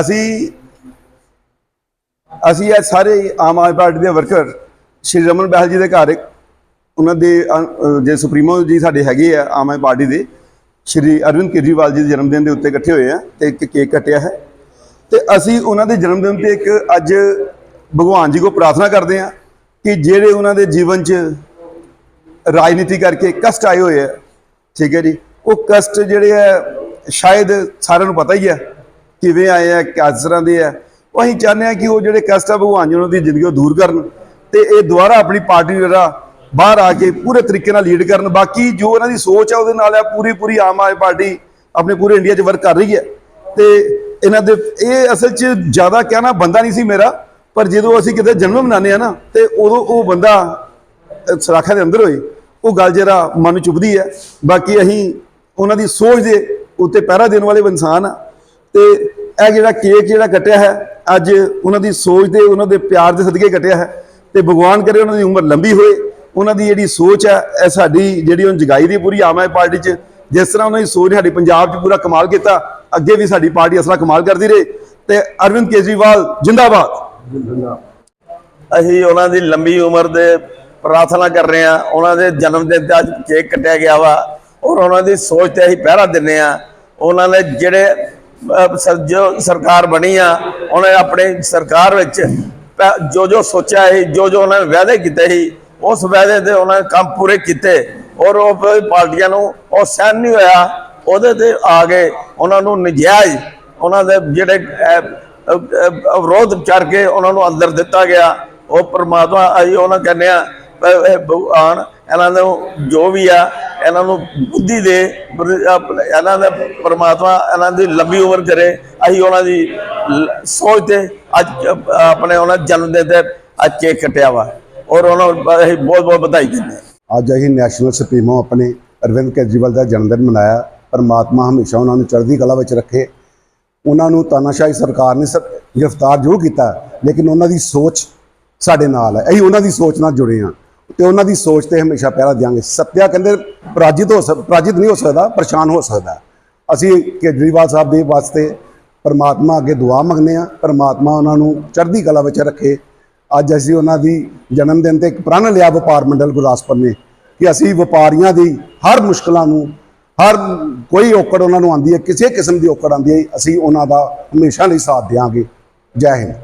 ਅਸੀਂ ਅਸੀਂ ਇਹ ਸਾਰੇ ਆਮ ਆਦਮੀ ਪਾਰਟੀ ਦੇ ਵਰਕਰ, ਸ਼੍ਰੀ ਰਮਨ ਬਹਿਲ ਜੀ ਦੇ ਘਰ ਉਹਨਾਂ ਦੇ ਜੇ ਸੁਪਰੀਮੋ ਜੀ ਸਾਡੇ ਹੈਗੇ ਆ ਆਮ ਆਦਮੀ ਪਾਰਟੀ ਦੇ, ਸ਼੍ਰੀ ਅਰਵਿੰਦ ਕੇਜਰੀਵਾਲ ਜੀ ਦੇ ਜਨਮ ਦਿਨ ਦੇ ਉੱਤੇ ਇਕੱਠੇ ਹੋਏ ਆ ਤੇ ਇੱਕ ਕੇਕ ਕੱਟਿਆ ਹੈ। ਤੇ ਅਸੀਂ ਉਹਨਾਂ ਦੇ ਜਨਮ ਦਿਨ ਤੇ ਇੱਕ ਅੱਜ ਭਗਵਾਨ ਜੀ ਕੋ ਪ੍ਰਾਰਥਨਾ ਕਰਦੇ ਆ ਕਿ ਜਿਹੜੇ ਉਹਨਾਂ ਦੇ ਜੀਵਨ 'ਚ ਰਾਜਨੀਤੀ ਕਰਕੇ ਕਸ਼ਟ ਆਏ ਹੋਏ ਆ, ਠੀਕ ਹੈ ਜੀ, ਉਹ ਕਸ਼ਟ ਜਿਹੜੇ ਆ, ਸ਼ਾਇਦ ਸਾਰਿਆਂ ਨੂੰ ਪਤਾ ਹੀ ਹੈ ਕਿਵੇਂ ਆਏ ਆ, ਕਿਸ ਤਰ੍ਹਾਂ ਦੇ ਆ। ਉਹ ਅਸੀਂ ਚਾਹੁੰਦੇ ਆ ਕਿ ਉਹ ਜਿਹੜੇ ਕਸ਼ਟ ਆ, ਭਗਵਾਨ ਜੀ ਉਹਨਾਂ ਦੀ ਜ਼ਿੰਦਗੀ ਦੂਰ ਕਰਨ ਤੇ ਇਹ ਦੁਬਾਰਾ ਆਪਣੀ ਪਾਰਟੀ ਨੂੰ ਜਿਹੜਾ ਬਾਹਰ ਆ ਕੇ ਪੂਰੇ ਤਰੀਕੇ ਨਾਲ ਲੀਡ ਕਰਨ। ਬਾਕੀ ਜੋ ਉਹਨਾਂ ਦੀ ਸੋਚ ਆ, ਉਹਦੇ ਨਾਲ ਆ, ਪੂਰੀ ਪੂਰੀ ਆਮ ਆਦਮੀ ਪਾਰਟੀ ਆਪਣੇ ਪੂਰੇ ਇੰਡੀਆ 'ਚ ਵਰਕ ਕਰ ਰਹੀ ਹੈ। ਤੇ ਇਹਨਾਂ ਦੇ, ਇਹ ਅਸਲ 'ਚ ਜ਼ਿਆਦਾ ਕਹਿਣਾ ਬੰਦਾ ਨਹੀਂ ਸੀ ਮੇਰਾ, ਪਰ ਜਦੋਂ ਅਸੀਂ ਕਿਤੇ ਜਨਮ ਮਨਾਉਂਦੇ ਆ ਨਾ, ਤੇ ਉਦੋਂ ਉਹ ਬੰਦਾ, ਅਹ ਦੇ ਅੰਦਰ ਹੋਏ। ਉਹ ਗੱਲ ਜਿਹੜਾ ਮਨ ਨੂੰ ਚੁਭਦੀ ਹੈ। ਬਾਕੀ ਅਸੀਂ ਉਹਨਾਂ ਦੀ ਸੋਚ ਦੇ ਉੱਤੇ ਪਹਿਰਾ ਦੇਣ ਵਾਲੇ ਇਨਸਾਨ ਆ। ਤੇ ਇਹ ਜਿਹੜਾ ਕੇਕ ਜਿਹੜਾ ਕੱਟਿਆ ਹੈ, ਅੱਜ ਉਹਨਾਂ ਦੀ ਸੋਚ ਦੇ, ਉਹਨਾਂ ਦੇ ਪਿਆਰ ਦੇ ਸਦਕੇ ਕੱਟਿਆ ਹੈ ਤੇ ਭਗਵਾਨ ਕਰੇ ਉਹਨਾਂ ਦੀ ਉਮਰ ਲੰਬੀ ਹੋਏ, ਉਹਨਾਂ ਦੀ ਜਿਹੜੀ ਸੋਚ ਹੈ, ਇਹ ਸਾਡੀ ਜਿਹੜੀ ਉਹ ਜਗਾਈ ਦੀ ਪੂਰੀ ਆਮ ਆਦਮੀ ਪਾਰਟੀ 'ਚ, ਜਿਸ ਤਰ੍ਹਾਂ ਉਹਨਾਂ ਦੀ ਸੋਚ ਨੇ ਸਾਡੀ ਪੰਜਾਬ 'ਚ ਪੂਰਾ ਕਮਾਲ ਕੀਤਾ, ਅੱਗੇ ਵੀ ਸਾਡੀ ਪਾਰਟੀ ਅਸਲਾ ਕਮਾਲ ਕਰਦੀ ਰਹੇ ਤੇ ਅਰਵਿੰਦ ਕੇਜਰੀਵਾਲ ਜਿੰਦਾਬਾਦ। ਅਸੀਂ ਉਹਨਾਂ ਦੀ ਲੰਬੀ ਉਮਰ ਦੇ ਪ੍ਰਾਰਥਨਾ ਕਰ ਰਹੇ ਹਾਂ, ਉਹਨਾਂ ਦੇ ਜਨਮ ਦਿਨ ਤੇ ਅੱਜ ਕੇਕ ਕੱਟਿਆ ਗਿਆ ਵਾ ਔਰ ਉਹਨਾਂ ਦੀ ਸੋਚ ਤੇ ਅਸੀਂ ਪਹਿਰਾ ਦਿੰਨੇ ਆ ਉਹਨਾਂ ਨੇ ਜਿਹੜੇ ਜੋ ਸਰਕਾਰ ਬਣੀ ਆ ਉਹਨੇ ਆਪਣੀ ਸਰਕਾਰ ਵਿੱਚ ਪ- ਜੋ ਜੋ ਸੋਚਿਆ ਸੀ ਜੋ ਜੋ ਉਹਨਾਂ ਨੇ ਵਾਅਦੇ ਕੀਤੇ ਸੀ ਉਸ ਵਾਅਦੇ ਦੇ ਉਹਨਾਂ ਨੇ ਕੰਮ ਪੂਰੇ ਕੀਤੇ। ਔਰ ਉਹ ਪਾਰਟੀਆਂ ਨੂੰ ਉਹ ਸਹਿਨ ਨਹੀਂ ਹੋਇਆ। ਉਹਦੇ ਤੇ ਆ ਗਏ ਉਹਨਾਂ ਨੂੰ ਨਜਾਇਜ਼ ਉਹਨਾਂ ਦੇ ਜਿਹੜੇ ਅਹ, ਅਹ, ਅਹ, ਵਿਰੋਧ ਕਰਕੇ ਉਹਨਾਂ ਨੂੰ ਅੰਦਰ ਦਿੱਤਾ ਗਿਆ। ਉਹ ਪਰਮਾਤਮਾ ਆਈ ਉਹਨਾਂ ਕਹਿੰਦੇ ਆ ਅਹ, ਇਹ ਭਗਵਾਨ ਇਹਨਾਂ ਨੂੰ ਜੋ ਵੀ ਆ ਇਹਨਾਂ ਨੂੰ ਬੁੱਧੀ ਦੇ ਇਹਨਾਂ ਦਾ ਪ੍ਰਮਾਤਮਾ ਇਹਨਾਂ ਦੀ ਲੰਬੀ ਉਮਰ ਕਰੇ। ਅਸੀਂ ਉਹਨਾਂ ਦੀ ਸੋਚ ਤੇ ਅੱਜ, ਆਪਣੇ ਉਹਨਾਂ ਜਨਮ ਦਿਨ ਤੇ ਅੱਜ ਕੇਕ ਕੱਟਿਆ ਵਾ। ਔਰ ਉਹਨਾਂ ਨੂੰ ਅਸੀਂ ਬਹੁਤ ਬਹੁਤ ਵਧਾਈ ਦਿੰਦੇ ਅੱਜ ਅਸੀਂ ਨੈਸ਼ਨਲ ਸੁਪਰੀਮੋ ਆਪਣੇ ਅਰਵਿੰਦ ਕੇਜਰੀਵਾਲ ਦਾ ਜਨਮ ਦਿਨ ਮਨਾਇਆ। ਪਰਮਾਤਮਾ ਹਮੇਸ਼ਾ ਉਹਨਾਂ ਨੂੰ ਚੜ੍ਹਦੀ ਕਲਾ ਵਿੱਚ ਰੱਖੇ। ਉਹਨਾਂ ਨੂੰ ਤਾਨਾਸ਼ਾਹੀ ਸਰਕਾਰ ਨੇ ਸ- ਗ੍ਰਿਫਤਾਰ ਜ਼ਰੂਰ ਕੀਤਾ, ਲੇਕਿਨ ਉਹਨਾਂ ਦੀ ਸੋਚ ਸਾਡੇ ਨਾਲ ਹੈ। ਅਸੀਂ ਉਹਨਾਂ ਦੀ ਸੋਚ ਨਾਲ ਜੁੜੇ ਹਾਂ। ਤੇ ਉਹਨਾਂ ਦੀ ਸੋਚ ਤੇ ਹਮੇਸ਼ਾ ਪਹਿਰਾ ਦਿਆਂਗੇ। ਸੱਤਿਆ ਕਹਿੰਦੇ ਪਰਾਜਿਤ ਹੋ ਸਕ, ਪਰਾਜਿਤ ਨਹੀਂ ਹੋ ਸਕਦਾ, ਪਰੇਸ਼ਾਨ ਹੋ ਸਕਦਾ। ਅਸੀਂ ਕੇਜਰੀਵਾਲ ਸਾਹਿਬ ਦੇ ਵਾਸਤੇ ਪਰਮਾਤਮਾ ਅੱਗੇ ਦੁਆ ਮੰਗਦੇ ਹਾਂ। ਪਰਮਾਤਮਾ ਉਹਨਾਂ ਨੂੰ ਚੜ੍ਹਦੀ ਕਲਾ ਵਿੱਚ ਰੱਖੇ। ਅੱਜ ਅਸੀਂ ਉਹਨਾਂ ਦੀ ਜਨਮ ਦਿਨ ਤੇ ਇੱਕ ਪ੍ਰਣ ਲਿਆ ਵਪਾਰ ਮੰਡਲ ਗੁਰਦਾਸਪੁਰ ਨੇ ਕਿ ਅਸੀਂ ਵਪਾਰੀਆਂ ਦੀ ਹਰ ਮੁਸ਼ਕਲਾਂ ਨੂੰ, ਹਰ ਕੋਈ ਔਕੜ ਉਹਨਾਂ ਨੂੰ ਆਂਦੀ ਹੈ, ਕਿਸੇ ਕਿਸਮ ਦੀ ਔਕੜ ਆਂਦੀ ਹੈ, ਅਸੀਂ ਉਹਨਾਂ ਦਾ ਹਮੇਸ਼ਾ ਲਈ ਸਾਥ ਦਿਆਂਗੇ। ਜੈ ਹਿੰਦ।